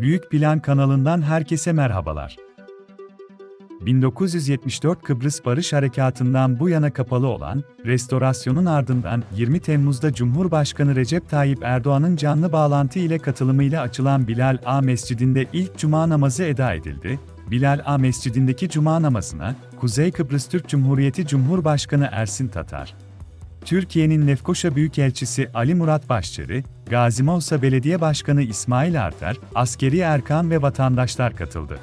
Büyük Plan kanalından herkese merhabalar. 1974 Kıbrıs Barış Harekatı'ndan bu yana kapalı olan, restorasyonun ardından 20 Temmuz'da Cumhurbaşkanı Recep Tayyip Erdoğan'ın canlı bağlantı ile katılımıyla açılan Bilal A Mescidinde ilk cuma namazı eda edildi. Bilal A Mescidindeki cuma namazına, Kuzey Kıbrıs Türk Cumhuriyeti Cumhurbaşkanı Ersin Tatar, Türkiye'nin Lefkoşa Büyükelçisi Ali Murat Başçeri, Gazi Belediye Başkanı İsmail Arter, askeri erkan ve vatandaşlar katıldı.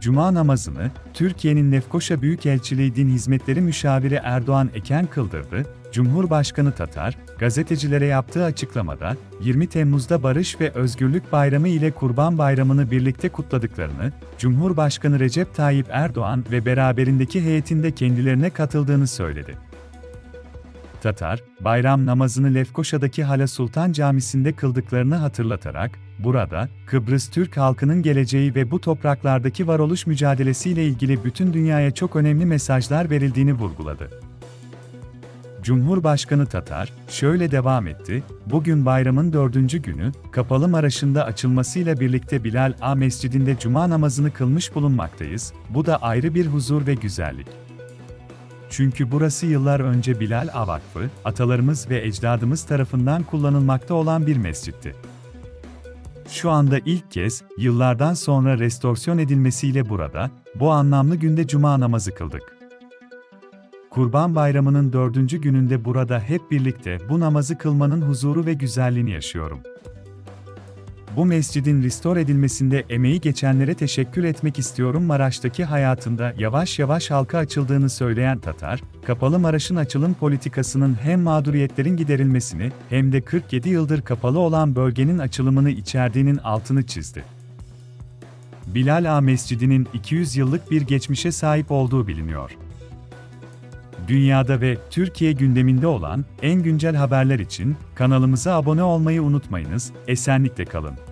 Cuma namazını, Türkiye'nin Lefkoşa Büyükelçiliği Din Hizmetleri Müşaviri Erdoğan Eken kıldırdı, Cumhurbaşkanı Tatar, gazetecilere yaptığı açıklamada, 20 Temmuz'da Barış ve Özgürlük Bayramı ile Kurban Bayramı'nı birlikte kutladıklarını, Cumhurbaşkanı Recep Tayyip Erdoğan ve beraberindeki heyetinde kendilerine katıldığını söyledi. Tatar, bayram namazını Lefkoşa'daki Hala Sultan Camisi'nde kıldıklarını hatırlatarak, burada, Kıbrıs Türk halkının geleceği ve bu topraklardaki varoluş mücadelesiyle ilgili bütün dünyaya çok önemli mesajlar verildiğini vurguladı. Cumhurbaşkanı Tatar, şöyle devam etti, bugün bayramın dördüncü günü, Kapalı Maraş'ın açılmasıyla birlikte Bilal A Mescidinde cuma namazını kılmış bulunmaktayız, bu da ayrı bir huzur ve güzellik. Çünkü burası yıllar önce Bilal A atalarımız ve ecdadımız tarafından kullanılmakta olan bir mescitti. Şu anda ilk kez, yıllardan sonra restorasyon edilmesiyle burada, bu anlamlı günde cuma namazı kıldık. Kurban Bayramı'nın dördüncü gününde burada hep birlikte bu namazı kılmanın huzuru ve güzelliğini yaşıyorum. Bu mescidin restore edilmesinde emeği geçenlere teşekkür etmek istiyorum. Maraş'taki hayatında yavaş yavaş halka açıldığını söyleyen Tatar, Kapalı Maraş'ın açılım politikasının hem mağduriyetlerin giderilmesini hem de 47 yıldır kapalı olan bölgenin açılımını içerdiğinin altını çizdi. Bilal Ağa Mescidi'nin 200 yıllık bir geçmişe sahip olduğu biliniyor. Dünyada ve Türkiye gündeminde olan en güncel haberler için kanalımıza abone olmayı unutmayınız. Esenlikle kalın.